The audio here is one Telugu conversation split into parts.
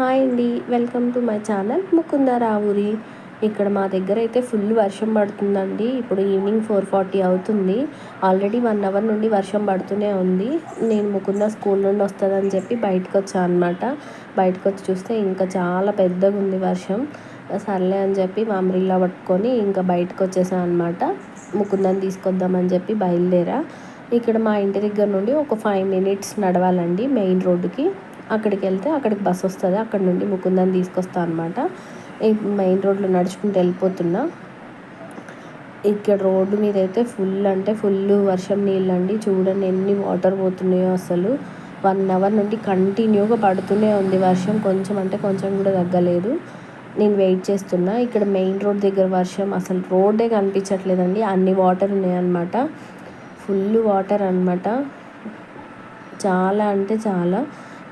హాయ్ అండి. Welcome to my channel Mukunda Raavuri. ఇక్కడ మా దగ్గర అయితే ఫుల్ వర్షం పడుతుందండి. ఇప్పుడు ఈవినింగ్ ఫోర్ ఫార్టీ అవుతుంది. ఆల్రెడీ వన్ అవర్ నుండి వర్షం పడుతూనే ఉంది. నేను ముకుంద స్కూల్ నుండి వస్తుందని చెప్పి బయటకు వచ్చాను అనమాట బయటకు వచ్చి చూస్తే ఇంకా చాలా పెద్దగా ఉంది వర్షం. సర్లే అని చెప్పి మా పట్టుకొని ఇంకా బయటకు వచ్చేసాను అనమాట ముకుందని తీసుకొద్దామని చెప్పి బయలుదేరా. ఇక్కడ మా ఇంటి దగ్గర నుండి ఒక ఫైవ్ మినిట్స్ నడవాలండి మెయిన్ రోడ్డుకి. అక్కడికి వెళ్తే అక్కడికి బస్సు వస్తుంది. అక్కడ నుండి ముకుందాన్ని తీసుకొస్తా అనమాట మెయిన్ రోడ్లో నడుచుకుంటూ వెళ్ళిపోతున్నా. ఇక్కడ రోడ్డు మీద అయితే ఫుల్ అంటే ఫుల్ వర్షం నీళ్ళండి. చూడండి ఎన్ని వాటర్ పోతున్నాయో అసలు. వన్ అవర్ నుండి కంటిన్యూగా పడుతూనే ఉంది వర్షం. కొంచెం అంటే కొంచెం కూడా తగ్గలేదు. నేను వెయిట్ చేస్తున్నా. ఇక్కడ మెయిన్ రోడ్ దగ్గర వర్షం అసలు రోడ్డే కనిపించట్లేదండి. అన్ని వాటర్ ఉన్నాయన్నమాట. ఫుల్ వాటర్ అనమాట చాలా అంటే చాలా.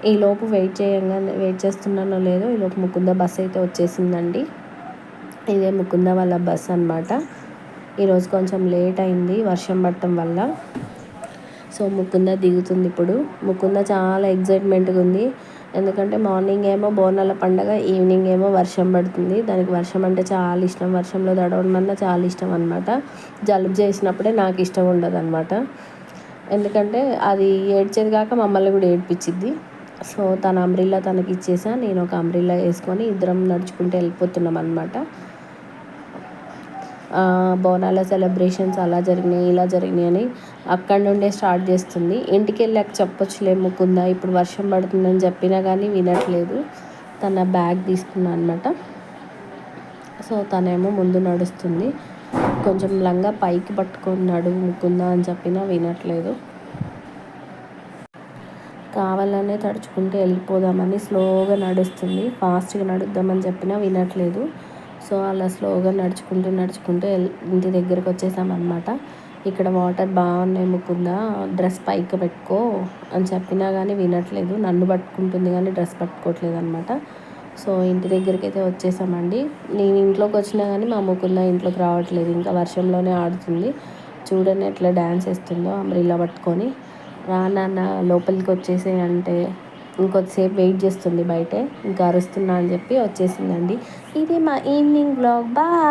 ఈలోపు వెయిట్ చేయంగానే వెయిట్ చేస్తున్నానో లేదో ఈలోపు ముకుంద బస్ అయితే వచ్చేసిందండి. ఇదే ముకుంద వాళ్ళ బస్ అనమాట ఈరోజు కొంచెం లేట్ అయింది వర్షం పడటం వల్ల. సో ముకుంద దిగుతుంది ఇప్పుడు. ముకుంద చాలా ఎగ్జైట్మెంట్గా ఉంది. ఎందుకంటే మార్నింగ్ ఏమో బోనాల పండగ ఈవినింగ్ ఏమో వర్షం పడుతుంది. దానికి వర్షం అంటే చాలా ఇష్టం. వర్షంలో తడవడం అన్న చాలా ఇష్టం అనమాట జలుబు చేసినప్పుడే నాకు ఇష్టం ఉండదు అనమాట ఎందుకంటే అది ఏడ్చేది కాక మమ్మల్ని కూడా ఏడ్పించిద్ది. సో తన అంబ్రిల్లా తనకి ఇచ్చేసా. నేను ఒక అంబ్రిల్లా వేసుకొని ఇద్దరం నడుచుకుంటూ వెళ్ళిపోతున్నాం అనమాట బోనాల సెలబ్రేషన్స్ అలా జరిగినాయి ఇలా జరిగినాయి అని అక్కడి నుండే స్టార్ట్ చేస్తుంది. ఇంటికి వెళ్ళాక చెప్పొచ్చులే ముకుందా ఇప్పుడు వర్షం పడుతుందని చెప్పినా కానీ వినట్లేదు. తన బ్యాగ్ తీసుకున్నా అనమాట సో తనేమో ముందు నడుస్తుంది. కొంచెం లంగా పైకి పట్టుకొని నడుము ముకుందా అని చెప్పినా వినట్లేదు. కావాలనే తడుచుకుంటూ వెళ్ళిపోదామని స్లోగా నడుస్తుంది. ఫాస్ట్గా నడుద్దామని చెప్పినా వినట్లేదు. సో అలా స్లోగా నడుచుకుంటూ నడుచుకుంటూ ఇంటి దగ్గరకు వచ్చేసామన్నమాట. ఇక్కడ వాటర్ బాగున్నాయి ముకుందా డ్రెస్ పైకి పెట్టుకో అని చెప్పినా కానీ వినట్లేదు. నన్ను పట్టుకుంటుంది కానీ డ్రెస్ పట్టుకోవట్లేదు అనమాట సో ఇంటి దగ్గరికి అయితే వచ్చేసామండి. నేను ఇంట్లోకి వచ్చినా కానీ మా ముకుంద ఇంట్లోకి రావట్లేదు. ఇంకా వర్షంలోనే ఆడుతుంది. చూడండి ఎట్లా డ్యాన్స్ వేస్తుందో అమ్రిల్లా పట్టుకొని. రా నాన్న లోపలికి వచ్చేసే అంటే ఇంకొద్దిసేపు వెయిట్ చేస్తుంది బయటే ఇంకా అరుస్తున్నా అని చెప్పి వచ్చేసిందండి. ఇది మా ఈవినింగ్ బ్లాగ్ బాయ్